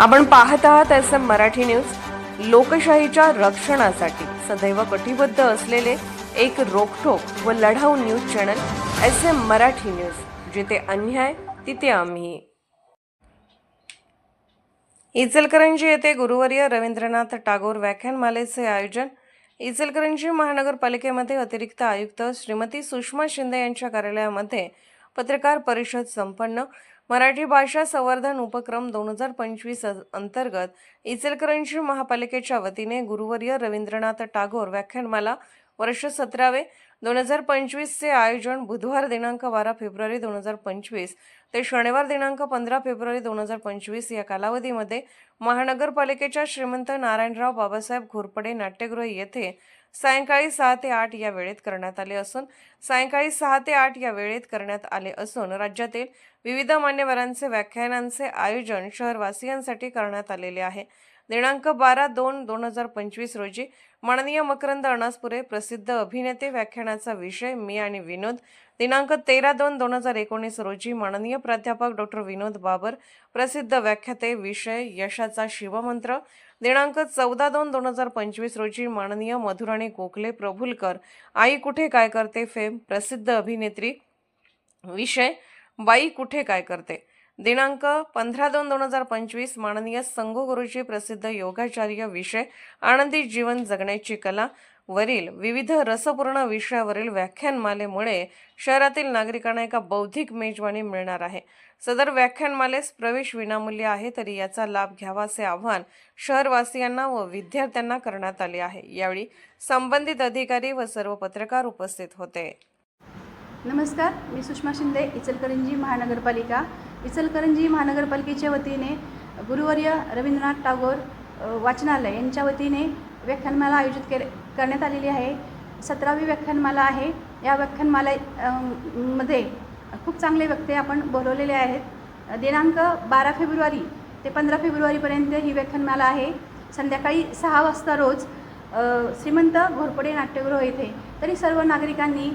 आपण पाहत आहात एस एम मराठी न्यूज. लोकशाहीच्या रक्षणासाठी सदैव कटिबद्ध असलेले एक रोखोक व लढाऊ news channel S M Marathi news. जिथे अन्याय तिथे आम्ही. इचलकरंजी येथे गुरुवर्य रवींद्रनाथ टागोर व्याख्यानमालेचे आयोजन. इचलकरंजी महानगरपालिकेमध्ये अतिरिक्त आयुक्त श्रीमती सुषमा शिंदे यांच्या कार्यालयामध्ये पत्रकार परिषद संपन्न. मराठी भाषा संवर्धन उपक्रम दोन हजार पंचवीस अंतर्गत इचलकरंजी महापालिकेच्या वतीने गुरुवर्य रवींद्रनाथ टागोर व्याख्यानमाला वर्ष सतरावे. दोन हजार पंचवीसचे आयोजन बुधवार दिनांक बारा फेब्रुवारी दोन हजार पंचवीस ते शनिवार दिनांक पंधरा फेब्रुवारी दोन हजार पंचवीस या कालावधीमध्ये महानगरपालिकेच्या श्रीमंत नारायणराव बाबासाहेब घोरपडे नाट्यगृह येथे सायंकाळी सहा ते आठ या वेळेत करण्यात आले असून सायंकाळी सहा ते आठ या वेळेत करण्यात आले असून राज्यातील विविध मान्यवरांचे व्याख्यानांचे आयोजन शहरवासियांसाठी करण्यात आलेले आहे. दिनांक बारा दोन दोन हजार पंचवीस रोजी माननीय मकरंद अनासपुरे प्रसिद्ध अभिनेते व्याख्यानाचा विषय मी आणि विनोद. दिनांक तेरा दोन दोन हजार एकोणीस रोजी माननीय प्राध्यापक डॉक्टर विनोद बाबर प्रसिद्ध व्याख्याते विषय यशाचा शिवमंत्र. दिनांक चौदा दोन दोन हजार पंचवीस रोजी माननीय मधुराणी गोखले प्रभुलकर आई कुठे काय करते फेम प्रसिद्ध अभिनेत्री. विषय बाई कुठे काय करते. दिनांक पंधरा दोन दोन हजार पंचवीस माननीय संगो गुरुजी प्रसिद्ध योगाचार्य विषय आनंदी जीवन जगण्याची कला वरील विविध रसपूर्ण विषयावरील व्याख्यानमालेमुळे शहरातील नागरिकांना एका बौद्धिक मेजवानी मिळणार आहे. सदर व्याख्यानमालेस प्रवेश विनामूल्य आहे तरी याचा लाभ घ्यावा असे आव्हान शहरवासियांना व विद्यार्थ्यांना करण्यात आले आहे. यावेळी संबंधित अधिकारी व सर्व पत्रकार उपस्थित होते. नमस्कार मी सुषमा शिंदे इचलकरंजी महानगरपालिका. इचलकरंजी महानगरपालिकेच्या वतीने गुरुवर्य रवींद्रनाथ टागोर वाचनालय यांच्या वतीने व्याख्यानमाला आयोजित केले करण्यात आलेली आहे. सतरावी व्याख्यानमाला आहे. या व्याख्यानमाला मध्ये खूप चांगले व्यक्ते आपण बोलवलेले आहेत. दिनांक बारा फेब्रुवारी ते पंधरा फेब्रुवारीपर्यंत ही व्याख्यानमाला आहे. संध्याकाळी सहा वाजता रोज श्रीमंत घोरपडे नाट्यगृह येथे तरी सर्व नागरिकांनी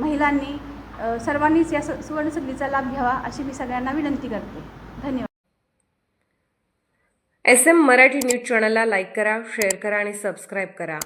महिलांनी सर्वांनीच या स सुवर्णसंधीचा लाभ घ्यावा अशी मी सगळ्यांना विनंती करते. धन्यवाद. एस एम मराठी न्यूज चॅनलला लाईक करा शेअर करा आणि सबस्क्राईब करा.